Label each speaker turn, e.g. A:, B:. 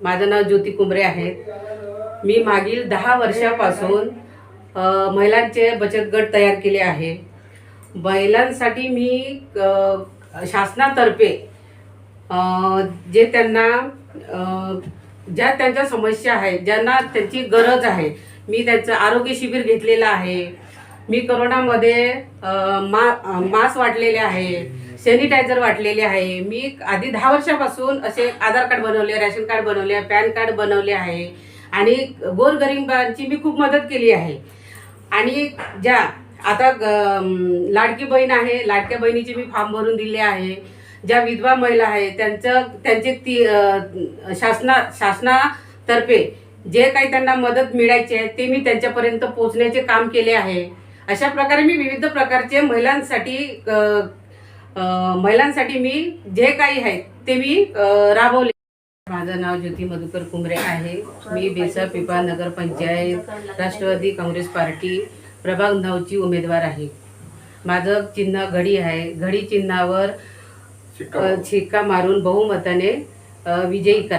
A: माझं नाव ज्योती कुंबरे आहे. मी मागील दहा वर्षापासून महिलांचे बचत गट तयार केले आहे. महिलांसाठी मी शासनातर्फे जे त्यांना ज्या त्यांच्या समस्या आहेत ज्यांना त्यांची गरज आहे मी त्यांचं आरोग्य शिबिर घेतलेलं आहे. मी करोनामध्ये मा मास्क वाटलेले आहे. सॅनिटायझर वाटलेले आहे. मी आधी दहा वर्षापासून असे आधार कार्ड बनवले रॅशन कार्ड बनवले पॅन कार्ड बनवले आहे. आणि गोरगरिबांची मी खूप मदत केली आहे. आणि ज्या आता ग- लाडकी बहीण आहे लाडक्या बहिणीचे मी फॉर्म भरून दिले आहे. ज्या विधवा महिला आहे त्यांचं त्यांचे ती शासना शासनातर्फे जे काही त्यांना मदत मिळायची आहे ते मी त्यांच्यापर्यंत पोहोचण्याचे काम केले आहे. अशा प्रकारे मी विविध प्रकारचे महिलांसाठी महिलांसाठी मी जे काही आहे ते मी राबवले. माझं नाव ज्योती मधुकर कुंबरे आहे. मी बेसा पिपा नगरपंचायत राष्ट्रवादी काँग्रेस पार्टी प्रभाग नऊची उमेदवार आहे. माझं चिन्ह घडी आहे. घडी चिन्हावर अ, शिक्का मारून. बहुमताने विजयी करा